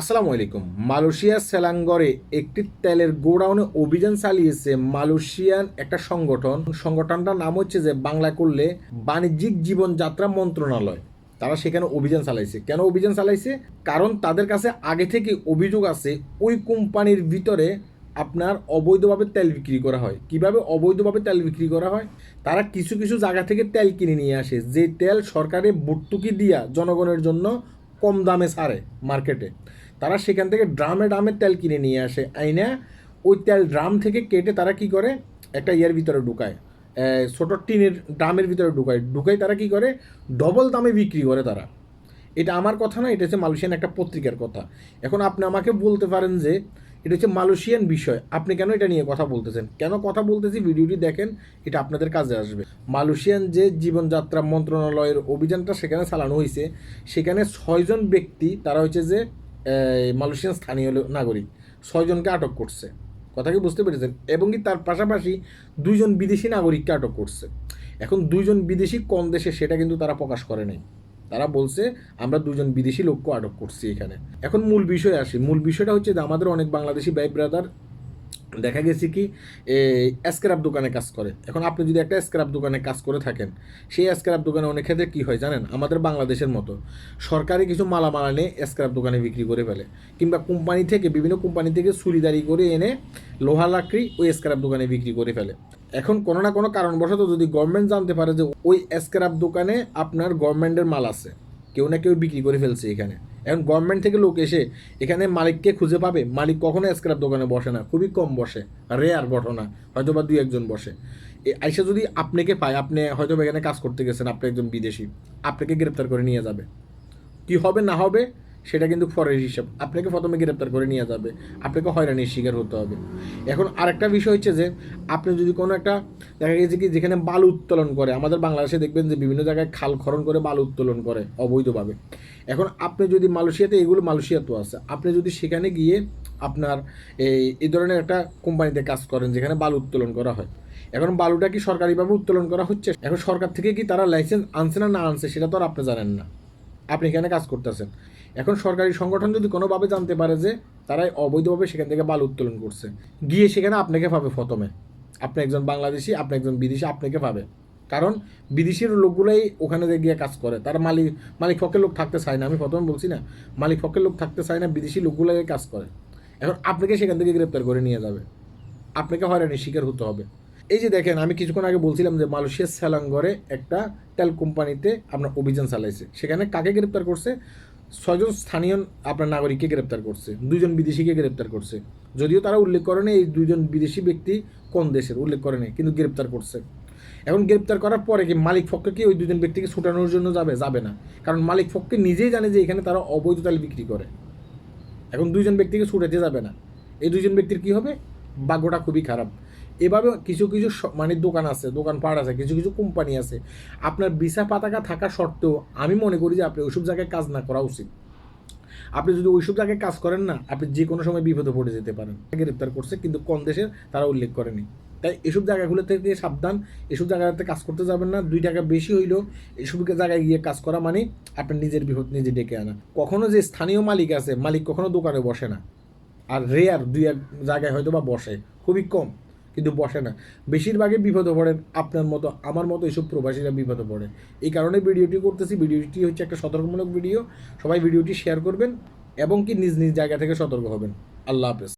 আসসালামু আলাইকুম। মালয়েশিয়ার সেলাঙ্গরে একটি তেলের গোডাউনে অভিযান চালিয়েছে মালয়েশিয়ান একটা সংগঠন। সংগঠনটার নাম হচ্ছে যে বাংলা করলে বাণিজ্যিক জীবনযাত্রা মন্ত্রণালয়। তারা সেখানে অভিযান চালাইছে। কেন অভিযান চালাইছে? কারণ তাদের কাছে আগে থেকে অভিযোগ আছে, ওই কোম্পানির ভিতরে আপনার অবৈধভাবে তেল বিক্রি করা হয়। কীভাবে অবৈধভাবে তেল বিক্রি করা হয়? তারা কিছু কিছু জায়গা থেকে তেল কিনে নিয়ে আসে। যে তেল সরকারে ভর্তুকি দিয়া জনগণের জন্য কম দামে ছাড়ে মার্কেটে। তারা সেখান থেকে ড্রামে ড্রামে তেল কিনে নিয়ে আসে। আইনা ওই তেল ড্রাম থেকে কেটে তারা কি করে? একটা ইয়ের ভিতরে ঢুকায়। ছোট টিনের ড্রামের ভিতরে ঢুকায়। ঢুকায় তারা কি করে? ডবল দামে বিক্রি করে তারা। এটা আমার কথা না, এটা হচ্ছে মালয়েশিয়ান একটা পত্রিকার কথা। এখন আপনি আমাকে বলতে পারেন যে, এটা হচ্ছে মালয়েশিয়ান বিষয়। আপনি কেন এটা নিয়ে কথা বলতেছেন? কেন কথা বলতেছি? ভিডিওটি দেখেন, এটা আপনাদের কাজে আসবে। মালয়েশিয়ান যে জীবনযাত্রা মন্ত্রণালয়ের অভিযানটা সেখানে চালানো হয়েছে, সেখানে ছয়জন ব্যক্তি, তারা হচ্ছে যে মালয়েশিয়ান স্থানীয় নাগরিক। ছয়জনকে আটক করছে। কথা কি বুঝতে পেরেছেন? এবং কি তার পাশাপাশি দুইজন বিদেশি নাগরিককে আটক করছে। এখন দুইজন বিদেশি কোন দেশে সেটা কিন্তু তারা প্রকাশ করে নাই। তারা বলছে, আমরা দুজন বিদেশি লোককে আটক করছি এখানে। এখন মূল বিষয় আসি। মূল বিষয়টা হচ্ছে যে আমাদের অনেক বাংলাদেশি ভাই ব্রাদার দেখা গেছে কি স্ক্র্যাপ দোকানে কাজ করে। এখন আপনি যদি একটা স্ক্র্যাপ দোকানে কাজ করে থাকেন, সেই স্ক্র্যাপ দোকানে অনেক ক্ষেত্রে কী হয় জানেন? আমাদের বাংলাদেশের মতো সরকারি কিছু মালামাল এনে স্ক্র্যাপ দোকানে বিক্রি করে ফেলে কিংবা কোম্পানি থেকে, বিভিন্ন কোম্পানি থেকে চুরিদারি করে এনে লোহা লাকড়ি ওই স্ক্র্যাপ দোকানে বিক্রি করে ফেলে। এখন কোনো না কোনো কারণবশত যদি গভর্নমেন্ট জানতে পারে যে ওই স্ক্র্যাপ দোকানে আপনার গভর্নমেন্টের মাল আছে, কেউ না কেউ বিক্রি করে ফেলছে এখানে। এখন গভর্নমেন্ট থেকে লোক এসে এখানে মালিককে খুঁজে পাবে। মালিক কখনো স্ক্র্যাপ দোকানে বসে না, খুবই কম বসে। রেয়ার ঘটনা হয়তো বা দুই একজন বসে। আইসা যদি আপনাকে পায়, আপনি হয়তো এখানে কাজ করতে গেছেন, আপনি একজন বিদেশি, আপনাকে গ্রেপ্তার করে নিয়ে যাবে। কি হবে, না হবে সেটা কিন্তু পরের হিসাব। আপনাকে প্রথমে গ্রেপ্তার করে নিয়ে যাবে। আপনাকে হয়রানির শিকার হতে হবে। এখন আরেকটা বিষয় হচ্ছে যে, আপনি যদি কোনো একটা দেখা গেছে কি যেখানে বালু উত্তোলন করে, আমাদের বাংলাদেশে দেখবেন যে বিভিন্ন জায়গায় খাল খনন করে বালু উত্তোলন করে অবৈধভাবে। এখন আপনি যদি মালয়েশিয়াতে, এগুলো মালয়েশিয়াতেও আছে। আপনি যদি সেখানে গিয়ে আপনার এই এই ধরনের একটা কোম্পানিতে কাজ করেন যেখানে বালু উত্তোলন করা হয়। এখন বালুটা কি সরকারিভাবে উত্তোলন করা হচ্ছে? এখন সরকার থেকে কি তারা লাইসেন্স আনছে না না আনছে, সেটা তো আর আপনি জানেন না। আপনি এখানে কাজ করতেছেন। এখন সরকারি সংগঠন যদি কোনোভাবে জানতে পারে যে তারাই অবৈধভাবে সেখান থেকে বাল উত্তোলন করছে, গিয়ে সেখানে আপনাকে পাবে প্রথমে। আপনি একজন বাংলাদেশি, আপনি একজন বিদেশি, আপনাকে পাবে। কারণ বিদেশির লোকগুলোই ওখানে গিয়ে কাজ করে, তার মালিক মালিক পক্ষের লোক থাকতে চায় না, আমি প্রথমে বলছি না। মালিক পক্ষের লোক থাকতে চায় না, বিদেশি লোকগুলোই কাজ করে। এখন আপনাকে সেখান থেকে গ্রেপ্তার করে নিয়ে যাবে। আপনাকে হয়রানির শিকার হতে হবে। এই যে দেখেন, আমি কিছুক্ষণ আগে বলছিলাম যে মালয়েশিয়ার সেলাঙ্গরে একটা তেল কোম্পানিতে আপনার অভিযান চালাইছে। সেখানে কাকে গ্রেপ্তার করছে? ছয়জন স্থানীয় আপনার নাগরিককে গ্রেপ্তার করছে, দুইজন বিদেশিকে গ্রেপ্তার করছে। যদিও তারা উল্লেখ করেনি এই দুইজন বিদেশি ব্যক্তি কোন দেশের, উল্লেখ করেনি কিন্তু গ্রেপ্তার করছে। এখন গ্রেপ্তার করার পরে কি মালিক পক্ষে কি ওই দুজন ব্যক্তিকে ছুটানোর জন্য যাবে? যাবে না। কারণ মালিক পক্ষে নিজেই জানে যে এখানে তারা অবৈধ তেল বিক্রি করে। এখন দুইজন ব্যক্তিকে ছুটাতে যাবে না। এই দুইজন ব্যক্তির কি হবে? ভাগ্যটা খুবই খারাপ। এভাবে কিছু কিছু মানে দোকান আছে দোকান পাট আছে, কিছু কিছু কোম্পানি আছে। আপনার ভিসা পাতাকা থাকা সত্ত্বেও আমি মনে করি যে আপনি ওইসব জায়গায় কাজ না করা উচিত। আপনি যদি ওইসব জায়গায় কাজ করেন না, আপনি যে কোনো সময় বিপদে পড়ে যেতে পারেন। গ্রেপ্তার করছে, কিন্তু কোন দেশের তারা উল্লেখ করেনি। তাই এসব জায়গাগুলো থেকে সাবধান, এসব জায়গাতে কাজ করতে যাবেন না। দুই টাকা বেশি হইলেও এসব জায়গায় গিয়ে কাজ করা মানে আপনার নিজের বিপদ নিজে ডেকে আনা। কখনো যে স্থানীয় মালিক আছে, মালিক কখনো দোকানে বসে না। আর রেয়ার দুই এক জায়গায় হয়তো বা বসে, খুবই কম। কিন্তু বসে না। বেশিরভাগই বিপদে পড়েন আপনার মতো, আমার মতো এইসব প্রবাসীরা বিপদে পড়ে। এই কারণে ভিডিওটি করতেছি। ভিডিওটি হচ্ছে একটা সতর্কমূলক ভিডিও। সবাই ভিডিওটি শেয়ার করবেন এবং কি নিজ নিজ জায়গা থেকে সতর্ক হবেন। আল্লাহ হাফেজ।